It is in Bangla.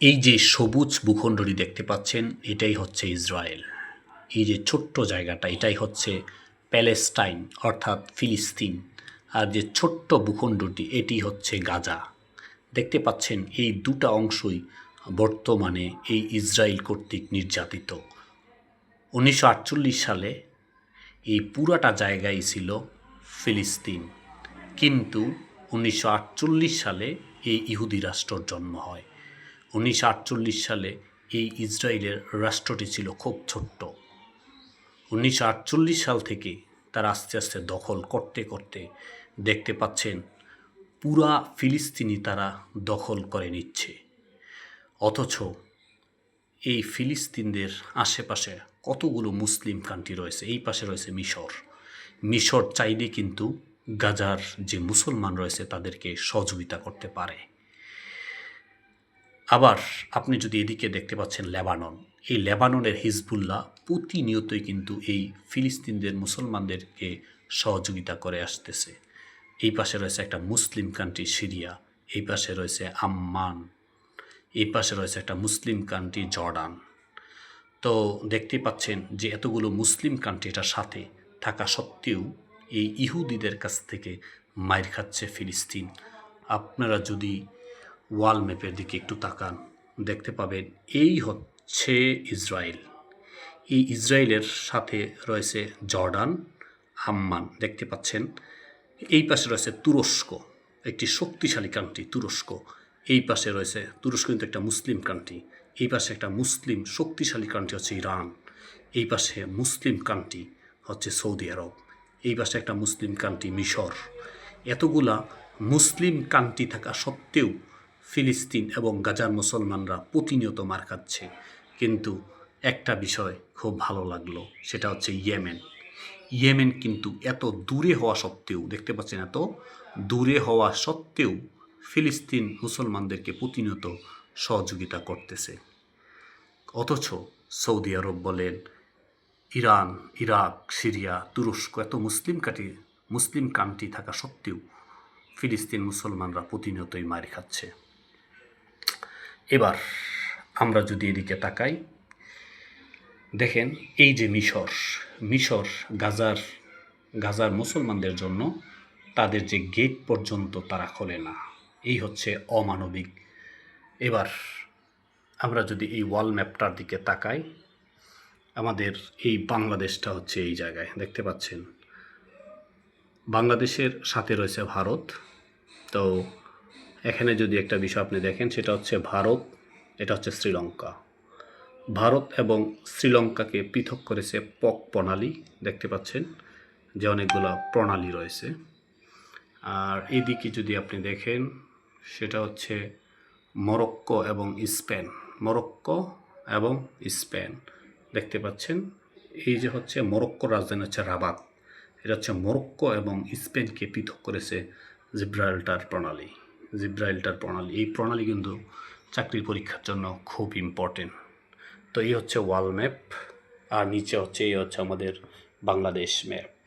এই যে সবুজ ভূখণ্ডটি দেখতে পাচ্ছেন, এটাই হচ্ছে ইসরায়েল। এই যে ছোট্ট জায়গাটা, এটাই হচ্ছে প্যালেস্টাইন, অর্থাৎ ফিলিস্তিন। আর যে ছোট্ট ভূখণ্ডটি, এটি হচ্ছে গাজা। দেখতে পাচ্ছেন, এই দুটা অংশই বর্তমানে এই ইসরায়েল কর্তৃক নির্যাতিত। উনিশশো আটচল্লিশ সালে এই পুরাটা জায়গায় ছিল ফিলিস্তিন। কিন্তু উনিশশো আটচল্লিশ সালে এই ইহুদি রাষ্ট্রর জন্ম হয়। উনিশশো আটচল্লিশ সালে এই ইসরায়েলের রাষ্ট্রটি ছিল খুব ছোট্ট। উনিশশো আটচল্লিশ সাল থেকে তারা আস্তে আস্তে দখল করতে করতে দেখতে পাচ্ছেন পুরা ফিলিস্তিনি তারা দখল করে নিচ্ছে। অথচ এই ফিলিস্তিনদের আশেপাশে কতগুলো মুসলিম কান্ট্রি রয়েছে, এই পাশে রয়েছে মিশর। মিশর চাইলে কিন্তু গাজার যে মুসলমান রয়েছে তাদেরকে সহযোগিতা করতে পারে। আবার আপনি যদি এদিকে দেখতে পাচ্ছেন লেবানন, এই লেবাননের হিজবুল্লাহ প্রতিনিয়তই কিন্তু এই ফিলিস্তিনদের, মুসলমানদেরকে সহযোগিতা করে আসতেছে। এই পাশে রয়েছে একটা মুসলিম কান্ট্রি সিরিয়া, এই পাশে রয়েছে আম্মান, এই পাশে রয়েছে একটা মুসলিম কান্ট্রি জর্ডান। তো দেখতে পাচ্ছেন যে এতগুলো মুসলিম কান্ট্রিটার সাথে থাকা সত্ত্বেও এই ইহুদিদের কাছ থেকে মায়ের খাচ্ছে ফিলিস্তিন। আপনারা যদি ওয়াল ম্যাপের দিকে একটু তাকান, দেখতে পাবেন এই হচ্ছে ইসরায়েল। এই ইসরায়েলের সাথে রয়েছে জর্ডান, আম্মান, দেখতে পাচ্ছেন। এই পাশে রয়েছে তুরস্ক, একটি শক্তিশালী কান্ট্রি, তুরস্ক। এই পাশে রয়েছে, তুরস্ক কিন্তু একটা মুসলিম কান্ট্রি। এই পাশে একটা মুসলিম শক্তিশালী কান্ট্রি হচ্ছে ইরান। এই পাশে মুসলিম কান্ট্রি হচ্ছে সৌদি আরব। এই পাশে একটা মুসলিম কান্ট্রি মিশর। এতগুলা মুসলিম কান্ট্রি থাকা সত্ত্বেও ফিলিস্তিন এবং গাজার মুসলমানরা প্রতিনিয়ত মার খাচ্ছে। কিন্তু একটা বিষয় খুব ভালো লাগল, সেটা হচ্ছে ইয়েমেন। ইয়েমেন কিন্তু এত দূরে হওয়া সত্ত্বেও, দেখতে পাচ্ছেন এত দূরে হওয়া সত্ত্বেও ফিলিস্তিন মুসলমানদেরকে প্রতিনিয়ত সহযোগিতা করতেছে। অথচ সৌদি আরব বলেন, ইরান, ইরাক, সিরিয়া, তুরস্ক এত মুসলিম কাটি, মুসলিম কান্ট্রি থাকা সত্ত্বেও ফিলিস্তিন মুসলমানরা প্রতিনিয়তই মার খাচ্ছে। এবার আমরা যদি এদিকে তাকাই, দেখেন এই যে মিশর মিশর গাজার গাজার মুসলমানদের জন্য তাদের যে গেট পর্যন্ত তারা খোলে না। এই হচ্ছে অমানবিক। এবার আমরা যদি এই ওয়াল ম্যাপটার দিকে তাকাই, আমাদের এই বাংলাদেশটা হচ্ছে এই জায়গায়, দেখতে পাচ্ছেন? বাংলাদেশের সাথে রয়েছে ভারত। তো এখানে যদি একটা বিষয় আপনি দেখেন, সেটা হচ্ছে ভারত, এটা হচ্ছে শ্রীলঙ্কা। ভারত এবং শ্রীলঙ্কাকে পৃথক করেছে পক প্রণালী, দেখতে পাচ্ছেন যে অনেকগুলো প্রণালী রয়েছে। আর এদিকে যদি আপনি দেখেন, সেটা হচ্ছে মরক্কো এবং স্পেন। মরক্কো এবং স্পেন, দেখতে পাচ্ছেন? এই যে হচ্ছে মরক্কোর রাজধানী হচ্ছে রাবাত। এটা হচ্ছে মরক্কো এবং স্পেনকে পৃথক করেছে জিব্রাল্টার প্রণালী। জিব্রাইল্টার প্রণালী। এই প্রণালী কিন্তু চাকরির পরীক্ষার জন্য খুব ইম্পর্টেন্ট তো এই হচ্ছে ওয়াল ম্যাপ, আর নিচে হচ্ছে, এই হচ্ছে আমাদের বাংলাদেশ ম্যাপ।